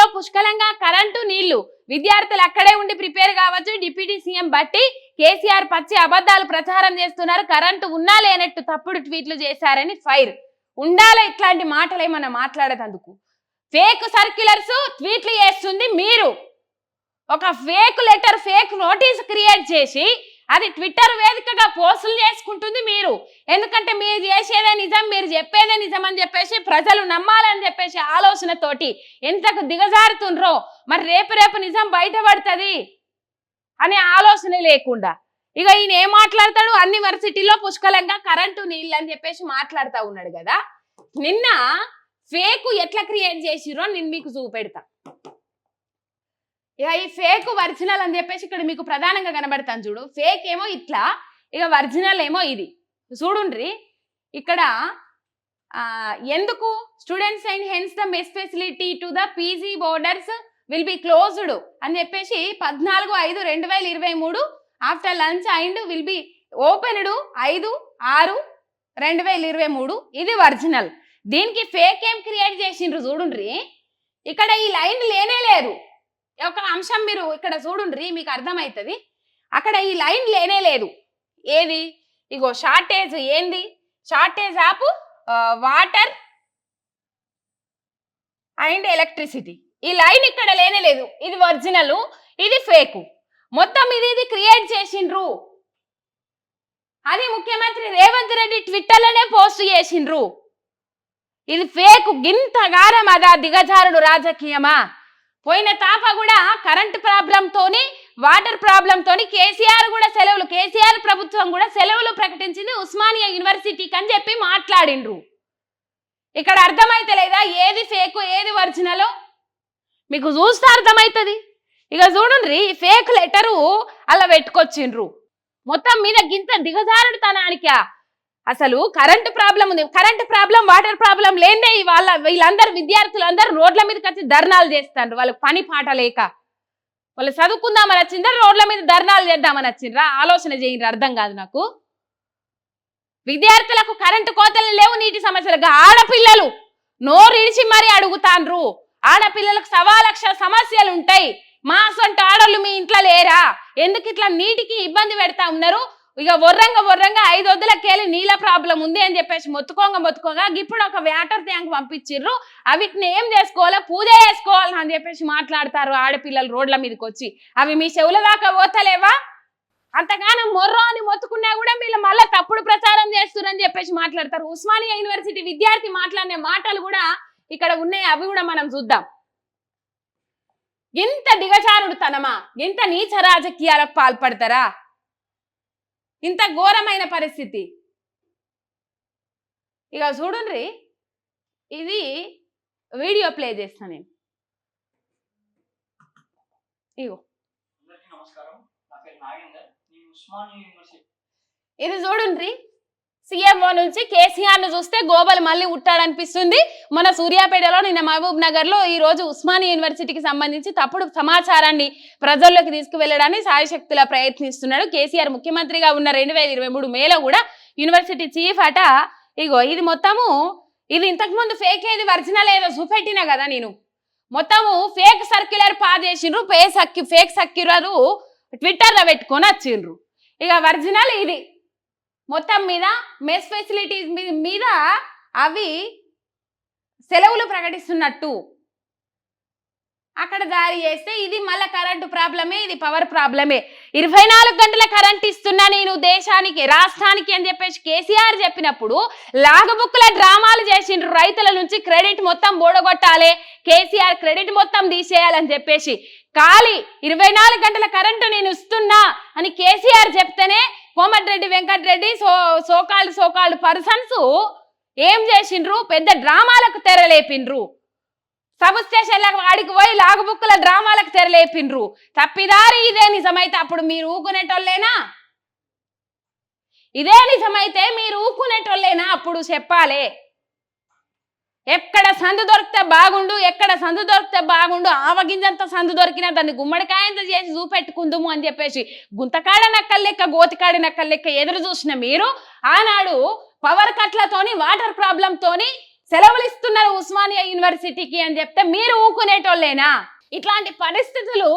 ఢిల్లీలో పుష్కలంగా కరెంటు నీళ్ళు. విద్యార్థులు అక్కడే ఉండి ప్రిపేర్ కావచ్చు. డిప్యూటీ సీఎం బట్టి కేసీఆర్ పచ్చి అబద్ధాలు ప్రచారం చేస్తున్నారు. కరెంటు ఉన్నా లేనట్టు తప్పుడు ట్వీట్లు చేశారని ఫైర్. ఉండాలి ఇట్లాంటి మాటలు ఏమన్నా మాట్లాడేటందుకు? ఫేక్ సర్క్యులర్స్ ట్వీట్లు చేస్తుంది మీరు. ఒక fake letter fake notice create చేసి అది ట్విట్టర్ వేదికగా పోస్టులు చేసుకుంటుంది మీరు. ఎందుకంటే మీరు చేసేదే నిజం మీరు చెప్పేదే నిజం అని చెప్పేసి ప్రజలు నమ్మాలని చెప్పేసి ఆలోచనతోటి ఎంతకు దిగజారుతుండ్రో? మరి రేపు రేపు నిజం బయటపడుతుంది అనే ఆలోచన లేకుండా. ఇక ఈయన ఏం మాట్లాడతాడు? అన్ని వర్సిటీలో పుష్కలంగా కరెంటు నీళ్ళు అని చెప్పేసి మాట్లాడుతూ ఉన్నాడు కదా. నిన్న ఫేక్ ఎట్లా క్రియేట్ చేసిరో నేను మీకు చూపెడతా. ఇక ఈ ఫేక్ ఒరిజినల్ అని చెప్పేసి ఇక్కడ మీకు ప్రధానంగా కనబడతాను చూడు. ఫేక్ ఏమో ఇట్లా ఇక ఒరిజినల్ ఏమో ఇది. చూడుండ్రి ఇక్కడ ఎందుకు? Students and hence the mess facility to the PG boarders will be closed అని చెప్పేసి పద్నాలుగు ఐదు రెండు వేల ఇరవై మూడు after lunch and will be opened ఐదు ఆరు రెండు వేల ఇరవై మూడు. ఇది ఒరిజినల్ దీనికి ఫేక్ ఏం క్రియేట్ చేసిండ్రు చూడుండ్రి? ఇక్కడ ఈ లైన్ లేనే లేదు. ఒక అంశం మీరు ఇక్కడ చూడుండ్రి మీకు అర్థమవుతుంది అక్కడ ఈ లైన్ లేనే లేదు. ఏది? ఇగో షార్టేజ్ ఏంది? Shortage of water and electricity. ఈ లైన్ ఇక్కడ లేనే లేదు. ఇది ఒరిజినల్ ఇది ఫేకు. మొత్తం ఇది ఇది క్రియేట్ చేసిండ్రు. అది ముఖ్యమంత్రి రేవంత్ రెడ్డి ట్విట్టర్లోనే పోస్ట్ చేసిండ్రు. ఇది ఫేక్ గింత గారం అదా దిగజారుడు రాజకీయమా? పోయిన తాప కూడా కరెంట్ ప్రాబ్లంతోని వాటర్ ప్రాబ్లంతోని కేసీఆర్ కూడా సెలవులు కేసీఆర్ ప్రభుత్వం కూడా సెలవులు ప్రకటించింది ఉస్మానియా యూనివర్సిటీకి అని చెప్పి మాట్లాడిండ్రు. ఇక్కడ అర్థమైతే లేదా? ఏది ఫేక్ ఏది ఒరిజినలో మీకు చూస్తే అర్థమవుతుంది ఇక చూడండి ఫేక్ లెటరు అలా పెట్టుకొచ్చిండ్రు. మొత్తం మీద గింత దిగజారుడుతనానికా? అసలు కరెంట్ ప్రాబ్లం ఉంది. కరెంట్ ప్రాబ్లం వాటర్ ప్రాబ్లం లేనే వాళ్ళ వీళ్ళందరూ విద్యార్థులందరూ రోడ్ల మీదకి వచ్చి ధర్నాలు చేస్తారు వాళ్ళకి పని పాట లేక. వాళ్ళు చదువుకుందామని వచ్చిందా రోడ్ల మీద ధర్నాలు చేద్దామని వచ్చిండ్రా. ఆలోచన చేయండి అర్థం కాదు నాకు. విద్యార్థులకు కరెంటు కోతలు లేవు నీటి సమస్యలు ఆడపిల్లలు నోరు ఇడిచి మరీ అడుగుతాండ్రు. ఆడపిల్లలకు సవా లక్ష సమస్యలు ఉంటాయి. మా సొంత ఆడోళ్ళు మీ ఇంట్లో లేరా? ఎందుకు ఇట్లా నీటికి ఇబ్బంది పెడతా ఉన్నారు? ఇక వర్రంగ వర్రంగా ఐదు వద్దులకెళ్ళి నీళ్ళ ప్రాబ్లం ఉంది అని చెప్పేసి మొత్తుకోంగ మొత్తుకోగా ఇప్పుడు ఒక వాటర్ ట్యాంక్ పంపించిర్రు. అవిటిని ఏం చేసుకోవాలో? పూజ చేసుకోవాలి అని చెప్పేసి మాట్లాడతారు ఆడపిల్లలు రోడ్ల మీదకి వచ్చి అవి మీ చెవుల దాకా పోతలేవా? అంతగానో మొర్రో అని మొత్తుకున్నా కూడా వీళ్ళు మళ్ళీ తప్పుడు ప్రచారం చేస్తున్నారని చెప్పేసి మాట్లాడతారు. ఉస్మానియా యూనివర్సిటీ విద్యార్థి మాట్లాడిన మాటలు కూడా ఇక్కడ ఉన్నాయి. అవి కూడా మనం చూద్దాం. ఇంత దిగజారుడు తనమా ఇంత నీచ రాజకీయాలకు పాల్పడతారా? ఇంత ఘోరమైన పరిస్థితి. ఇక చూడండి ఇది వీడియో ప్లే చేస్తాను నేను. ఇగో. ఇది చూడండి సీఎంఓ నుంచి కేసీఆర్ను చూస్తే గోబల్ మళ్ళీ ఉట్టాడనిపిస్తుంది మన సూర్యాపేటలో నిన్న మహబూబ్ నగర్లో ఈ రోజు ఉస్మానియా యూనివర్సిటీకి సంబంధించి తప్పుడు సమాచారాన్ని ప్రజల్లోకి తీసుకువెళ్ళడానికి సాయశక్తులా ప్రయత్నిస్తున్నాడు. కేసీఆర్ ముఖ్యమంత్రిగా ఉన్న రెండు వేల ఇరవై మూడు మేలో కూడా యూనివర్సిటీ చీఫ్ అట. ఇగో ఇది మొత్తము ఇది ఇంతకుముందు ఫేక్ ఏది ఒరిజినల్ ఏదో చూపెట్టినా కదా నేను. మొత్తము ఫేక్ సర్క్యులర్ పాస్ చేసిండ్రు సక్యు ఫేక్ సర్క్యులర్ ట్విట్టర్లో పెట్టుకొని వచ్చిండ్రు ఇక ఒరిజినల్ ఇది. మొత్తం మీద మెస్ ఫెసిలిటీస్ మీ- మీద అవి సెలవులు ప్రకటిస్తున్నట్టు. అక్కడ దారి చేస్తే ఇది మళ్ళీ కరెంటు ప్రాబ్లమే ఇది పవర్ ప్రాబ్లమే. ఇరవై నాలుగు గంటల కరెంట్ ఇస్తున్నా నేను దేశానికి రాష్ట్రానికి అని చెప్పేసి కేసీఆర్ చెప్పినప్పుడు లాగబుక్కుల డ్రామాలు చేసిండ్రు రైతుల నుంచి క్రెడిట్ మొత్తం బోడగొట్టాలి కేసీఆర్ క్రెడిట్ మొత్తం తీసేయాలని చెప్పేసి. ఖాళీ ఇరవై నాలుగు గంటల కరెంటు నేను ఇస్తున్నా అని కేసీఆర్ చెప్తేనే కోమటిరెడ్డి వెంకటరెడ్డి సో సోకాళ్ళు సోకాళ్ళు పర్సన్స్ ఏం చేసిండ్రు? పెద్ద డ్రామాలకు తెరలేపిండ్రు. సబ్ స్టేషన్లకు వాడికి పోయి లాగుబుక్కుల డ్రామాలకు తెరలేపిండ్రు. తప్పిదారి ఇదే నిజమైతే అప్పుడు మీరు ఊకునేటోళ్ళేనా? ఇదే నిజమైతే మీరు ఊకునేటోళ్ళేనా అప్పుడు చెప్పాలే. ఎక్కడ సందు దొరికితే బాగుండు ఎక్కడ సందు దొరికితే బాగుండు ఆవగింజంత సందు దొరికినా దాన్ని గుమ్మడికాయంత చేసి చూపెట్టుకుందుము అని చెప్పేసి గుంతకాడ నక్కల లెక్క గోతికాడ నక్కల లెక్క ఎదురు చూసిన మీరు ఆనాడు పవర్ కట్లతోని వాటర్ ప్రాబ్లంతోని సెలవులు ఇస్తున్నారు ఉస్మానియా యూనివర్సిటీకి అని చెప్తే మీరు ఊకునేటోళ్ళేనా? ఇట్లాంటి పరిస్థితులు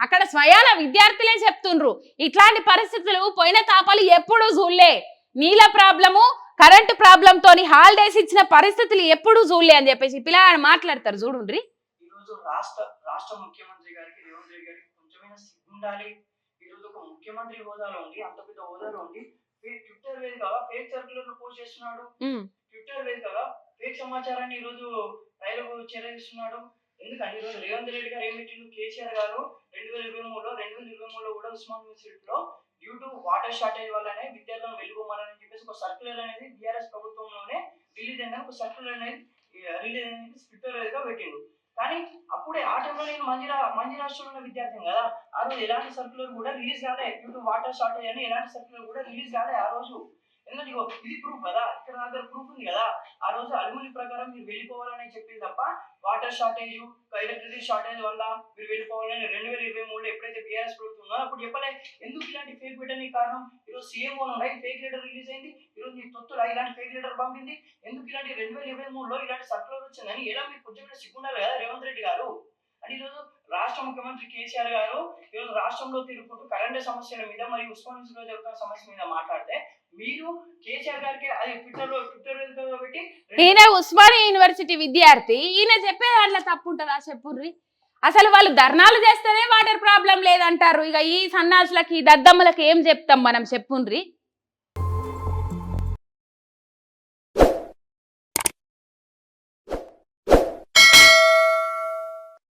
అక్కడ స్వయాన విద్యార్థులే చెప్తుండ్రు. ఇట్లాంటి పరిస్థితులు పోయిన తాపాలు ఎప్పుడూ చూడలే. నీళ్ళ ప్రాబ్లము కరెంటు ప్రాబ్లం తోని హాలిడేస్ ఇచ్చిన పరిస్థితులు ఎప్పుడూ చూడలే అని చెప్పేసి పిల్లలు మాట్లాడతారు చూడుండ్రి. ఈ రోజు రాష్ట్ర రాష్ట్ర ముఖ్యమంత్రి గారికి రేవంత్ రెడ్డి గారికి కొంచెమైనా సిగ్గు ఉండాలి. ఈ రోజు ఒక ముఖ్యమంత్రి హోదాలో ఉండి అంత పెద్ద హోదాలో ఫేక్ ట్విట్టర్ వేదికగా ఫేక్ సర్క్యులర్ పోస్ట్ చేస్తున్నాడు. ట్విట్టర్ వేదికగా ఫేక్ సమాచారాన్ని ఈ రోజు రైలుకు చేరవేస్తున్నాడు ఎందుకంటే ఈ రోజు రేవంత్ రెడ్డి గారు ఏం పెట్టిండు? కేసీఆర్ గారు రెండు వేల ఇరవై మూడులో రెండు వేల ఇరవై మూడులో కూడా ఉస్మాన్ యూనివర్సిటీలో డ్యూ టు వాటర్ షార్టేజ్ వల్లనే విద్యార్థులను వెళ్ళిపోమని చెప్పేసి ఒక సర్క్యులర్ అనేది బీఆర్ఎస్ ప్రభుత్వంలోనే రిలీజ్ అయిన ఒక సర్క్యులర్ అనేది రిలీజ్ అనేది ట్విట్టర్ వేదికగా పెట్టిండు. కానీ అప్పుడే ఆ టైంలో నేను మంజీరా మంజీ రాష్ట్రంలో ఉన్న విద్యార్థిని కదా ఆ రోజు ఎలాంటి సర్క్యులర్ కూడా రిలీజ్ కాలే. డ్యూ టు వాటర్ షార్టేజ్ అని ఎలాంటి సర్క్యులర్ కూడా రిలీజ్ కాలే ఆ రోజు. ఎందుకంటే ఇగో ఇది ప్రూఫ్ కదా? ఇక్కడ నా దగ్గర ప్రూఫ్ ఉంది కదా? ఆ రోజు అలుగుని ప్రకారం మీరు వెళ్ళిపోవాలని చెప్పింది తప్ప వాటర్ షార్టేజ్ ఎలక్ట్రిసిటీ షార్టేజ్ వల్ల మీరు వెళ్ళిపోవాలని రెండు వేల ఇరవై మూడులో ఎప్పుడైతే బీఆర్ఎస్ ప్రభుత్వం ఉందో అప్పుడు చెప్పలే ఎందుకు ఇలాంటి ఫేక్ పెట్టడానికి కారణం? ఈరోజు సీఎం ఉన్నాయి ఫేక్ లెటర్ రిలీజ్ అయింది. ఈరోజు మీ తొత్తుల ఇలాంటి ఫేక్ లెటర్ పంపింది. ఎందుకు ఇలాంటి రెండు వేల ఇరవై మూడులో ఇలాంటి సర్కులర్ వచ్చిందని? ఎలా మీరు కొంచెం సిగ్గుండాలి కదా రేవంత్ రెడ్డి గారు? అని ఈరోజు రాష్ట్ర ముఖ్యమంత్రి కేసీఆర్ గారు ఈరోజు రాష్ట్రంలో తిరుగుతూ కరెంటు సమస్యల మీద మరియు ఉస్మానియా జరుగుతున్న సమస్య మీద మాట్లాడితే మీరు కేసీఆర్ గారికి అది ట్విట్టర్లో ట్విట్టర్ పెట్టి ఈయన ఉస్మానియా యూనివర్సిటీ విద్యార్థి. ఈయన చెప్పే దాంట్లో తప్పు ఉంటుందా చెప్పుర్రి అసలు వాళ్ళు ధర్నాలు చేస్తేనే వాటర్ ప్రాబ్లం లేదంటారు. ఇక ఈ సన్నాసులకి దద్దమ్మలకి ఏం చెప్తాం మనం చెప్పుండ్రి